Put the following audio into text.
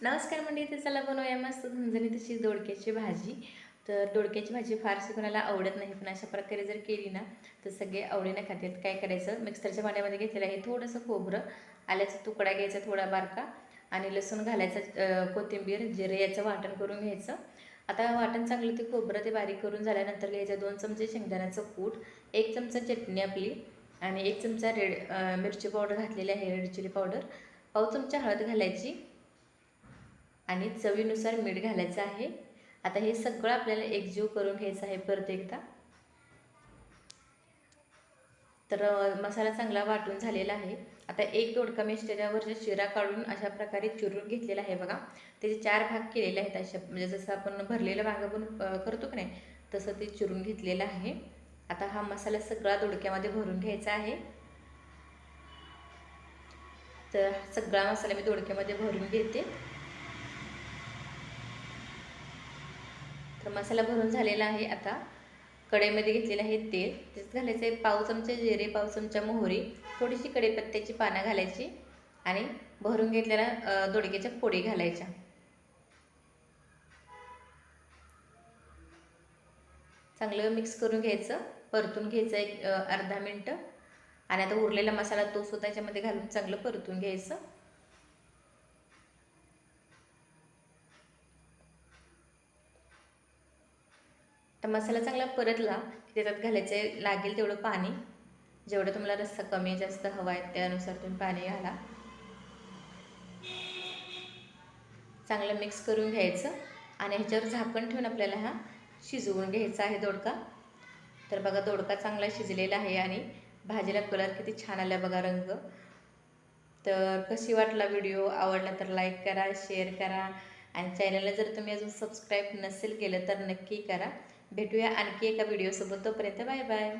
नमस्कार म्हणजे इथे चला बनवूया मस्त झणझणी तशी दोडक्याची भाजी. तर दोडक्याची भाजी फारशी कोणाला आवडत नाही पण अशा प्रकारे जर केली ना तर सगळे आवडीने खातात. काय करायचं? मिक्सरच्या भांड्यामध्ये घेतलेलं आहे थोडंसं खोबरं आल्याचा तुकडा घ्यायचा थोडा बारका आणि लसूण घालायचं कोथिंबीर जिरे याचं वाटण करून घ्यायचं. आता वाटण चांगलं ते खोबरं ते बारीक करून झाल्यानंतर घ्यायचं दोन चमचे शेंगदाण्याचं कूट एक चमचा चटणी आपली आणि एक चमचा रेड मिरची पावडर घातलेली आहे रेड चिली पावडर. पाव चमचा हळद घालायची. आणि चवीनुसार मीठ घालायचं आहे. आता हे सगळं आपल्याला एकजीव करून घ्यायचं आहे परत एकदा. तर मसाला चांगला वाटून झालेला आहे. आता एक दोडका मी त्याच्यावरच्या शिरा काढून अशा प्रकारे चिरून घेतलेला आहे बघा. त्याचे चार भाग केलेले आहेत अशा म्हणजे जसं आपण भरलेलं भाग आपण करतो की नाही तसं ते चिरून घेतलेलं आहे. आता हा मसाला सगळा दोडक्यामध्ये भरून घ्यायचा आहे. तर सगळा मसाला मी दोडक्यामध्ये भरून घेते. तर मसाला भरून झालेला आहे आता. कढईमध्ये घेतलेलं आहे तेल. त्याच्यात घालायचं आहे पाव चमचे जिरे पाव चमचा मोहरी थोडीशी कढीपत्त्याची पानं घालायची आणि भरून घेतलेल्या दोडक्याच्या पोडी घालायच्या. चांगलं मिक्स करून घ्यायचं. परतून घ्यायचं एक अर्धा मिनटं. आणि आता उरलेला मसाला तो सुद्धा याच्यामध्ये घालून चांगलं परतून घ्यायचं. तर मसाला चांगला परतला की त्याच्यात घालायचं लागेल तेवढं पाणी. जेवढं तुम्हाला रस्सा कमी जास्त हवा आहे त्यानुसार तुम्ही पाणी घाला. चांगलं मिक्स करून घ्यायचं. आणि ह्याच्यावर झाकण ठेवून आपल्याला हा शिजवून घ्यायचा आहे दोडका. तर बघा दोडका चांगला शिजलेला आहे आणि भाजीला कलर किती छान आला बघा रंग. तर कशी वाटला व्हिडिओ आवडला तर लाईक करा शेअर करा. आणि चॅनलला जर तुम्ही अजून सबस्क्राईब नसेल केलं तर नक्की करा. भेटूया आणखी एका व्हिडिओसोबत तोपर्यंत बाय बाय.